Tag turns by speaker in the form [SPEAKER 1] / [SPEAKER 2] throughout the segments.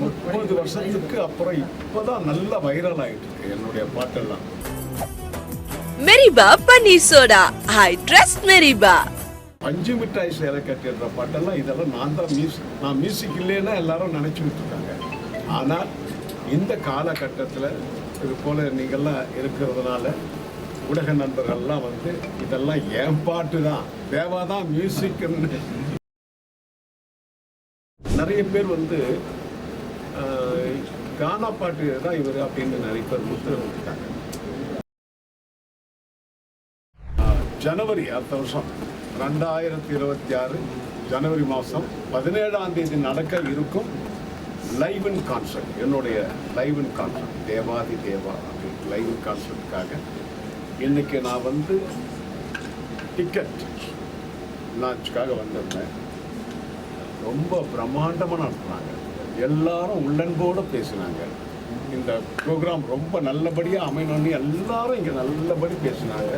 [SPEAKER 1] முப்பது வருஷத்துக்கு அப்புறம் இப்போதான் நல்ல வைரல் ஆயிட்டு இருக்கு என்னுடைய பாட்டெல்லாம்.
[SPEAKER 2] மெரிபா பன்னீர் சோடா. ஐ ட்ரஸ்ட் மெரிபா.
[SPEAKER 1] பஞ்சு மிட்டாய் சேலை கட்டிடுற பாட்டெல்லாம் இதெல்லாம் நான் தான் மியூசிக் நான் மியூசிக் இல்லைன்னா எல்லாரும் நினச்சிக்கிட்டு இருக்காங்க ஆனால் இந்த காலகட்டத்தில் இது போல நீங்கள்லாம் இருக்கிறதுனால ஊடக நண்பர்கள்லாம் வந்து இதெல்லாம் என் பாட்டு தான். தேவா தான் மியூசிக்னு நிறைய பேர் வந்து கானா பாட்டு தான் இவர் அப்படின்னு நிறைய பேர் முத்திரை விட்டுட்டாங்க ஜனவரி அடுத்த வருஷம் ரெண்டாயிரத்தி இருபத்தி ஆறு ஜனவரி மாதம் பதினேழாம் தேதி நடக்க இருக்கும் லைவ் இன் கான்சர்ட் என்னுடைய live in concert Devathi Deva அப்படின்னு லைவ் இன் கான்சர்ட்டுக்காக இன்னைக்கு நான் வந்து டிக்கெட் லான்ச்சுக்காக வந்திருந்தேன். ரொம்ப பிரம்மாண்டமாக நடத்துனாங்க. எல்லாரும் உள்ளன்போடு பேசினாங்க. இந்த ப்ரோக்ராம் ரொம்ப நல்லபடியாக அமையணும்னு எல்லாரும் இங்கே நல்லபடி பேசினாங்க.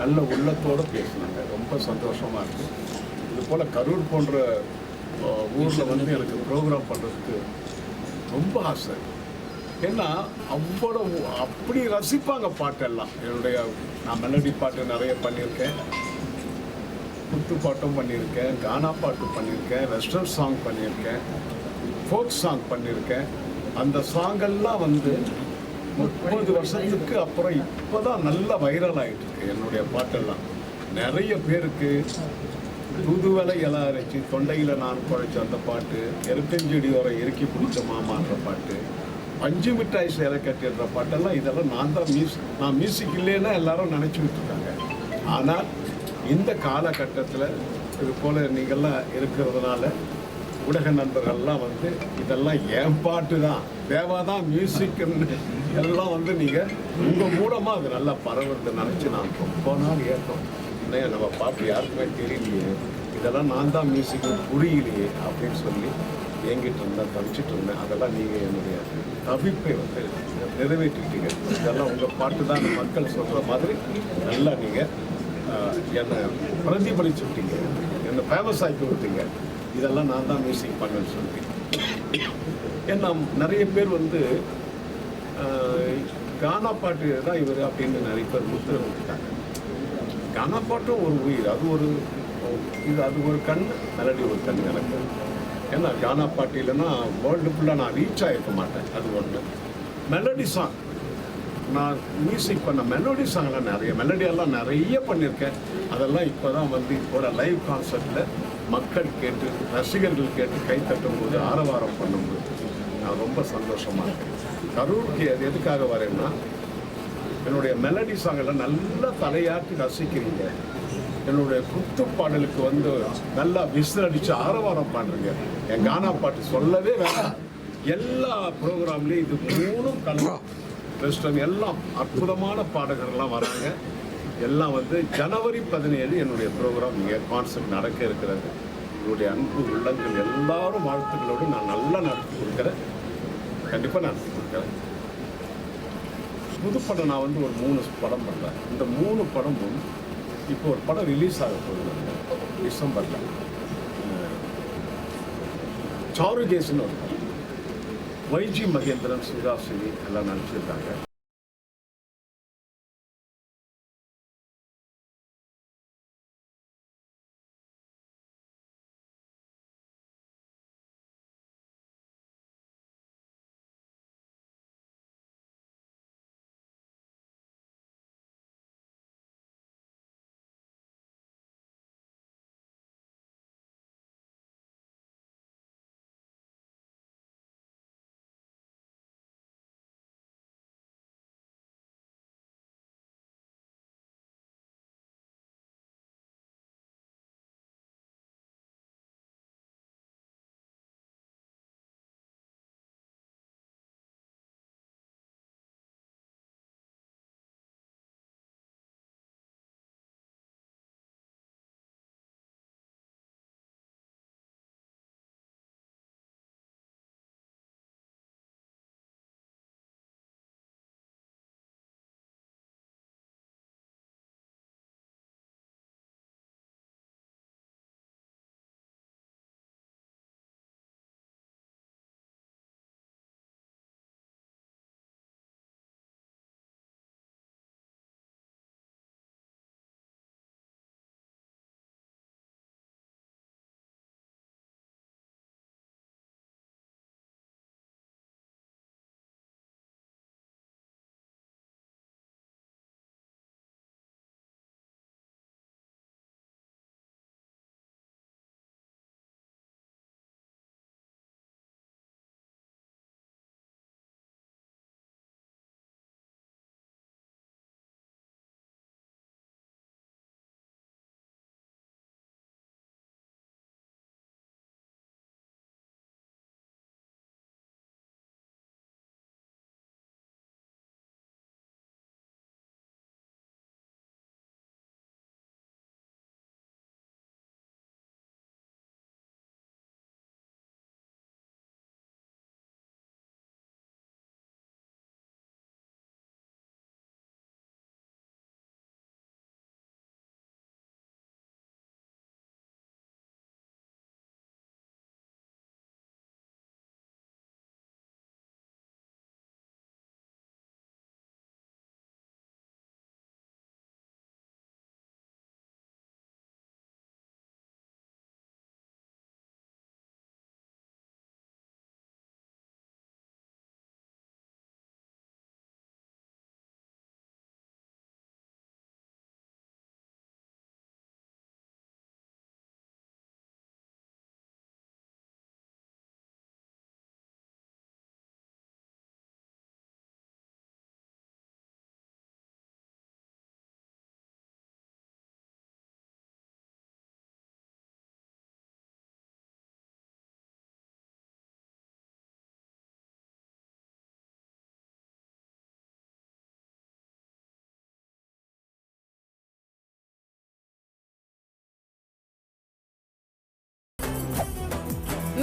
[SPEAKER 1] நல்ல உள்ளத்தோடு பேசினாங்க. ரொம்ப சந்தோஷமாக இருக்குது இது போல் கரூர் போன்ற ஊரில் வந்து எனக்கு ப்ரோக்ராம் பண்ணுறதுக்கு ரொம்ப ஆசை. ஏன்னா அவ்வளோ அப்படி ரசிப்பாங்க பாட்டெல்லாம். என்னுடைய நான் மெலடி பாட்டு நிறைய பண்ணியிருக்கேன். குத்து பாட்டும் பண்ணியிருக்கேன். கானா பாட்டு பண்ணியிருக்கேன். வெஸ்டர்ன் சாங் பண்ணியிருக்கேன். ஃபோக் சாங் பண்ணியிருக்கேன் அந்த சாங்கெல்லாம் வந்து முப்பது வருஷத்துக்கு அப்புறம் இப்போதான் நல்லா வைரல் ஆகிட்டு இருக்கு என்னுடைய பாட்டெல்லாம். நிறைய பேருக்கு புதுவலை இலை அரைச்சி தொண்டையில் நான் குழைச்ச அந்த பாட்டு எருக்கஞ்செடியோர இறுக்கி பிடிச்ச மாமான்ற பாட்டு பஞ்சு மிட்டாய் சேலை கட்டிடுற பாட்டெல்லாம் இதெல்லாம் நான் தான் மியூசிக் நான் மியூசிக் இல்லைன்னா எல்லாரும் நினச்சிக்கிட்டு இருக்காங்க. ஆனால் இந்த காலகட்டத்தில் இது போல் நீங்கள்லாம் இருக்கிறதுனால ஊடக நண்பர்கள்லாம் வந்து இதெல்லாம் என் பாட்டு தான். தேவா தான் மியூசிக்னு எல்லாம் வந்து நீங்கள் உங்கள் மூலமாக அது நல்லா பரவுறது நினச்சி நான் ரொம்ப நாள் ஏற்றம் இன்னும் நம்ம பாட்டு யாருக்குமே தெரியலையே. இதெல்லாம் நான் தான் மியூசிக் புரியலையே அப்படின்னு சொல்லி ஏங்கிட்டு இருந்தேன் தவிச்சிட்டு இருந்தேன். அதெல்லாம் நீங்கள் என்னுடைய தவிப்பை வந்து நிறைவேற்றிட்டீங்க. இதெல்லாம் உங்கள் பாட்டு தான் மக்கள் சொல்கிற மாதிரி நல்லா நீங்கள் என்னை பிரதிபலிச்சு விட்டீங்க என்னை ஃபேமஸ் ஆக்கி விட்டீங்க. இதெல்லாம் நான் தான் மியூசிக் பண்ணேன்னு சொல்லி ஏன்னா நிறைய பேர் வந்து கானா பாட்டு தான் இவர் அப்படின்னு நிறைய பேர் முத்திரை விட்டுட்டாங்க கானா பாட்டும் ஒரு உயிர். அது ஒரு இது அது ஒரு கண் மெலடி ஒரு கண் எனக்கு. ஏன்னா கானா பாட்டு இல்லைன்னா வேர்ல்டு ஃபுல்லாக நான் ரீச் ஆகிருக்க மாட்டேன். அது ஒன்று மெலடி சாங் நான் மியூசிக் பண்ண மெலோடி சாங்லாம் நிறைய மெலடியெல்லாம் நிறைய பண்ணியிருக்கேன். அதெல்லாம் இப்போ தான் வந்து இப்போட லைவ் கான்சர்ட்டில் மக்கள் கேட்டு ரசிகர்கள் கேட்டு கை போது ஆரவாரம் பண்ணும்போது நான் ரொம்ப சந்தோஷமாக இருக்கேன். கரூருக்கு அது எதுக்காக வரேன்னா என்னுடைய மெலடி சாங்கெல்லாம் நல்லா தலையாட்டி ரசிக்கிறீங்க. என்னுடைய குத்து பாடலுக்கு வந்து நல்லா விசில் அடித்து ஆரவாரம் பண்ணுறீங்க என் கானா பாட்டு சொல்லவே வேண்டாம். எல்லா ப்ரோக்ராம்லேயும் இது மூணும் கலந்து வெஸ்டர்ன் எல்லாம் அற்புதமான பாடகர்கள்லாம் வராங்க. எல்லாம் வந்து ஜனவரி பதினேழு என்னுடைய ப்ரோக்ராம் இங்கே கான்செப்ட் நடக்க இருக்கிறது. உங்களுடைய அன்பு உள்ளங்கள் எல்லாரும் வாழ்த்துக்களோடு நான் நல்லா நடத்தி கொடுக்குறேன். கண்டிப்பாக நடத்தி கொடுக்குறேன். புதுப்படம் நான் வந்து ஒரு மூணு படம் பண்ணுறேன் இந்த மூணு படமும் இப்போ ஒரு படம் ரிலீஸ் ஆக போகுது. டிசம்பரில். சாருகேசன் ஒரு படம். வைஜி மகேந்திரன் சுகாசினி எல்லாம் நடிச்சிருக்காங்க.